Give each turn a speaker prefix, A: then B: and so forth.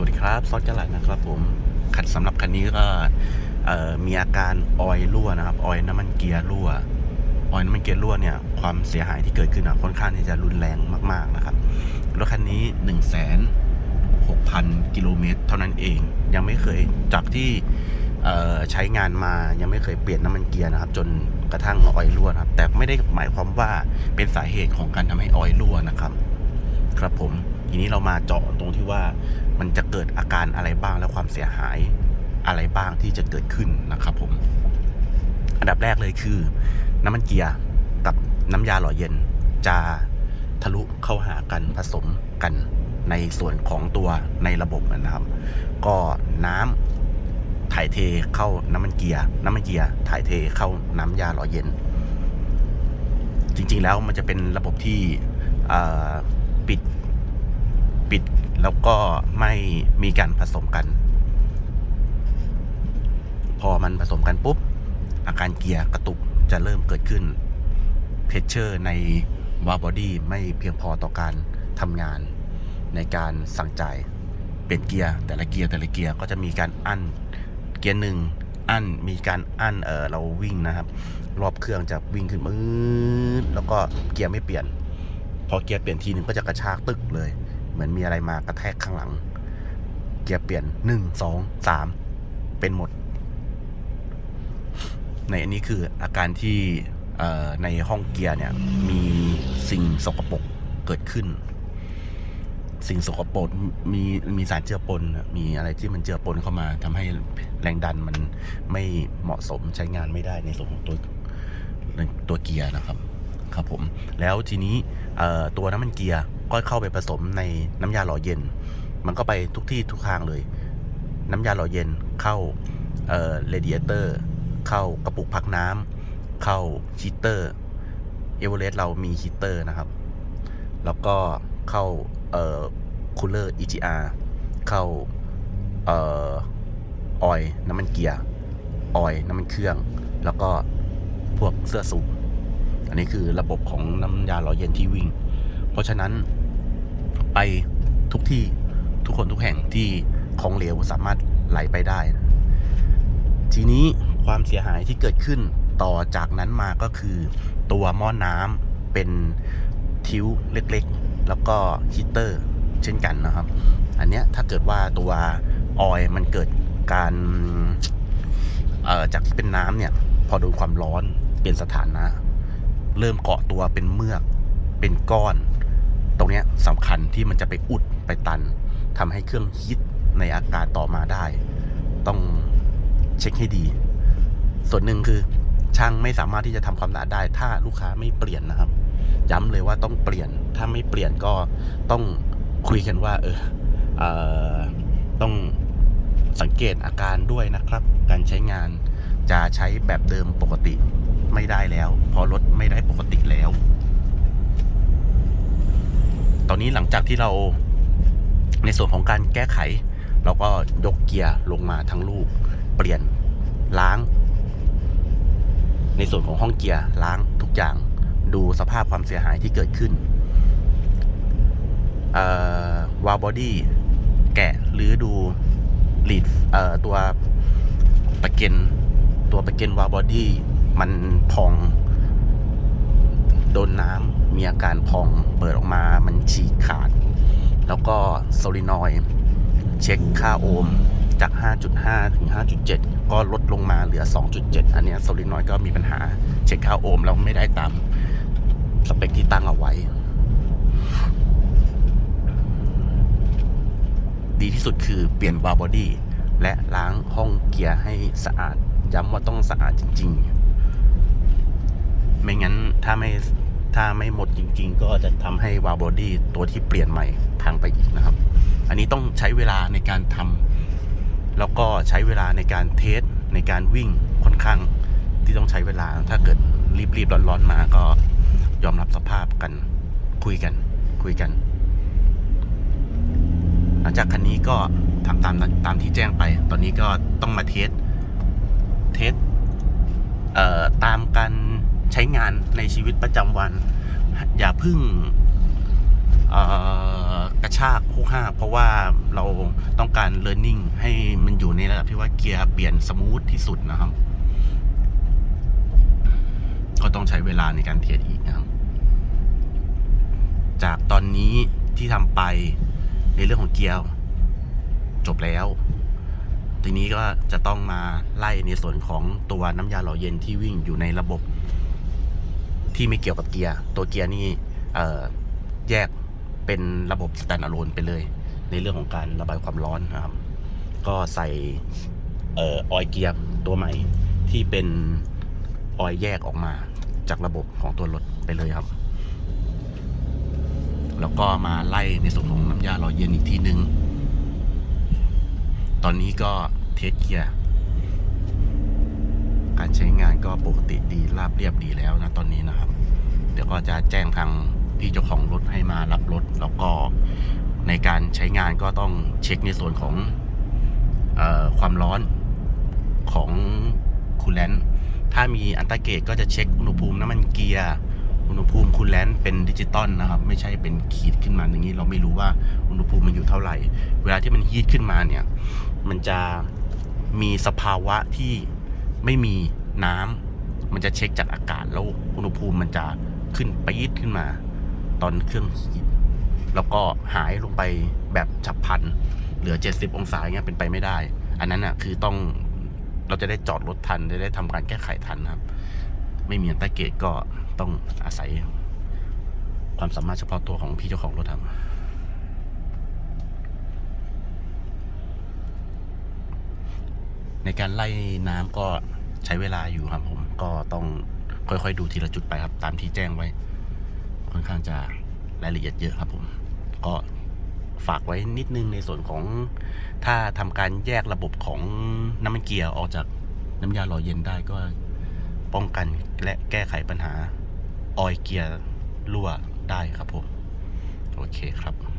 A: วัสดีครับ ซอสกระหลัดนะครับผมคันสำหรับคันนี้ก็มีอาการออยล์รั่วนะครับ ออยล์น้ำมันเกียร์รั่ว ออยล์น้ำมันเกียร์รั่วเนี่ย ความเสียหายที่เกิดขึ้นค่อนข้างที่จะรุนแรงมาก ๆนะครับ รถคันนี้1นึ่งแสนหกพันกิโลเมตรเท่านั้นเอง ยังไม่เคยจากที่ใช้งานมา ยังไม่เคยเปลี่ยนน้ำมันเกียร์นะครับ จนกระทั่งออยล์รั่วครับ แต่ไม่ได้หมายความว่าเป็นสาเหตุของการทำให้ออยล์รั่วนะครับ ครับผม ทีนี้เรามาเจาะตรงที่ว่ามันจะเกิดอาการอะไรบ้างและความเสียหายอะไรบ้างที่จะเกิดขึ้นนะครับผม อันดับแรกเลยคือ น้ำมันเกียร์กับน้ำยาหล่อเย็นจะทะลุเข้าหากันผสมกันในส่วนของตัวในระบบนะครับ ก็น้ำถ่ายเทเข้าน้ำมันเกียร์น้ำมันเกียร์ถ่ายเทเข้าน้ำยาหล่อเย็น จริงๆแล้วมันจะเป็นระบบที่ปิด ปิด แล้วก็ไม่มีการผสมกัน พอมันผสมกันปุ๊บ อาการเกียร์กระตุกจะเริ่มเกิดขึ้นเพชเชอร์ในวาบอดี้ไม่เพียงพอต่อการทำงานในการสั่งจ่ายเปลี่ยนเกียร์แต่ละเกียร์แต่ละเกียร์ก็จะมีการอั้นเกียร์หนึ่งอั้นมีการอั้นเออเราวิ่งนะครับ รอบเครื่องจะวิ่งขึ้นมืดแล้วก็เกียร์ไม่เปลี่ยน พอเกียร์เปลี่ยนทีหนึ่งก็จะกระชากตึกเลย มือนมีอะไรมากระแทกข้างหลัง เกียร์เปลี่ยนหนึ่งสองสามเป็นหมด ในอันนี้คืออาการที่ในห้องเกียร์เนี่ย มีสิ่งสกปรกเกิดขึ้น สิ่งสกปรกมีมีสารเจือปน มีอะไรที่มันเจือปนเข้ามาทำให้แรงดันมันไม่เหมาะสมใช้งานไม่ได้ในส่วนของตัวตัวเกียร์นะครับ ครับผม แล้วทีนี้ตัวน้ำมันเกียร์ ก็เข้าไปผสมในน้ำยาหล่อเย็น มันก็ไปทุกที่ทุกทางเลย น้ำยาหล่อเย็นเข้าเอ่อเรดิเอเตอร์เข้ากระปุกพักน้ำเข้าฮีเตอร์เอเวอเรสต์เรามีฮีเตอร์นะครับ แล้วก็เข้าเอ่อคูลเลอร์ EGR เข้าเอ่อออยล์น้ำมันเกียร์ออยล์น้ำมันเครื่อง แล้วก็พวกเสื้อสูบอันนี้คือระบบของน้ำยาหล่อเย็นที่วิ่ง เพราะฉะนั้น ไปทุกที่ทุกคนทุกแห่งที่ของเหลวสามารถไหลไปได้ ทีนี้ความเสียหายที่เกิดขึ้นต่อจากนั้นมาก็คือ ตัวหม้อน้ำเป็นทิวเล็กๆ แล้วก็ฮีเตอร์เช่นกันนะครับ อันเนี้ยถ้าเกิดว่าตัวออยมันเกิดการเอ่อจากที่เป็นน้ำเนี่ย พอโดนความร้อนเปลี่ยนสถานะ เริ่มเกาะตัวเป็นเมือกเป็นก้อน นี้สำคัญที่มันจะไปอุดไปตันทำให้เครื่องฮิตในอาการต่อมาได้ ต้องเช็คให้ดี ส่วนหนึ่งคือช่างไม่สามารถที่จะทำความสะอาดได้ ถ้าลูกค้าไม่เปลี่ยนนะครับ ย้ำเลยว่าต้องเปลี่ยน ถ้าไม่เปลี่ยนก็ต้องคุยกันว่า เออเออต้องสังเกตอาการด้วยนะครับ การใช้งานจะใช้แบบเดิมปกติไม่ได้แล้วเพราะรถไม่ได้ปกติแล้ว ตอนนี้หลังจากที่เราในส่วนของการแก้ไข เราก็ยกเกียร์ลงมาทั้งลูก เปลี่ยนล้าง ในส่วนของห้องเกียร์ล้างทุกอย่างดูสภาพความเสียหายที่เกิดขึ้นวาลบอดี้แกะหรือดูลีดตัวตะเกนตัวตะเกนวาลบอดี้มันพอง โดนน้ำมีอาการพองเปิดออกมามันฉีกขาด แล้วก็โซลินอยด์เช็คค่าโอห์มจาก 5.5 ถึง 5.7 ก็ลดลงมาเหลือ 2.7 อันเนี้ยโซลินอยด์ก็มีปัญหาเช็คค่าโอห์มแล้วไม่ได้ตามสเปคที่ตั้งเอาไว้ ดีที่สุดคือเปลี่ยนวาล์วบอดี้และล้างห้องเกียร์ให้สะอาด ย้ำว่าต้องสะอาดจริง ๆ ไม่งั้นถ้าไม่ ถ้าไม่หมดจริง ๆ ก็จะทำให้วาล์บอดี้ตัวที่เปลี่ยนใหม่พังไปอีกนะครับ อันนี้ต้องใช้เวลาในการทำแล้วก็ใช้เวลาในการเทสในการวิ่งค่อนข้างที่ต้องใช้เวลาถ้าเกิดรีบๆร้อนๆมาก็ยอมรับสภาพกันคุยกัน คุยกัน หลังจากคันนี้ก็ทำตามตามที่แจ้งไป ตอนนี้ก็ต้องมาเทสเทสเอ่อตามการ ใช้งานในชีวิตประจำวัน อย่าพึ่งกระชากคู่ห้าเพราะว่าเราต้องการ learning ให้มันอยู่ในระดับที่ว่าเกียร์เปลี่ยนสมูทที่สุดนะครับ ก็ต้องใช้เวลาในการเทรดอีกนะครับ จากตอนนี้ที่ทำไปในเรื่องของเกียร์จบแล้ว ทีนี้ก็จะต้องมาไล่ในส่วนของตัวน้ำยาหล่อเย็นที่วิ่งอยู่ในระบบ ที่ไม่เกี่ยวกับเกียร์ ตัวเกียร์นี่แยกเป็นระบบสแตนด์อะโลนไปเลย ในเรื่องของการระบายความร้อนนะครับ ก็ใส่ออยล์เกียร์ตัวใหม่ที่เป็นออยล์แยกออกมาจากระบบของตัวรถไปเลยครับ แล้วก็มาไล่ในส่วนของน้ำยาล่อเย็นอีกทีหนึ่งตอนนี้ก็เทสเกียร์ การใช้งานก็ปกติดีราบเรียบดีแล้วนะตอนนี้นะครับ เดี๋ยวก็จะแจ้งทางพี่เจ้าของรถให้มารับรถ แล้วก็ในการใช้งานก็ต้องเช็คในส่วนของออความร้อนของคูลแลนต์ถ้ามีอันตาเกตก็จะเช็คอุณหภูมิน้ำมันเกียร์อุณหภูมิคูลแลนต์เป็นดิจิตอลนะครับ ไม่ใช่เป็นขีดขึ้นมาอย่างนี้ เราไม่รู้ว่าอุณหภูมิมันอยู่เท่าไหร่ เวลาที่มันฮีทขึ้นมาเนี่ย มันจะมีสภาวะที่ ไม่มีน้ำมันจะเช็คจากอากาศแล้วอุณหภูมิมันจะขึ้นไปี๊ดขึ้นมา ตอนเครื่องฮีทแล้วก็หายลงไปแบบฉับพลัน เหลือ 70 องศาเงี้ยเป็นไปไม่ได้ อันนั้นอะคือต้องเราจะได้จอดรถทันจะได้ทำการแก้ไขทันนะครับ ไม่มีอันตราเกตก็ต้องอาศัย ความสามารถเฉพาะตัวของพี่เจ้าของรถครั ในการไล่น้ำก็ใช้เวลาอยู่ครับ ผมก็ต้องค่อยๆดูทีละจุดไปครับ ตามที่แจ้งไว้ ค่อนข้างจะรายละเอียดเยอะครับ ผม ก็ฝากไว้นิดนึงในส่วนของถ้าทำการแยกระบบของน้ำมันเกียร์ออกจากน้ำยาหล่อเย็นได้ก็ป้องกันและแก้ไขปัญหาออยเกียร์รั่วได้ครับผม โอเคครับ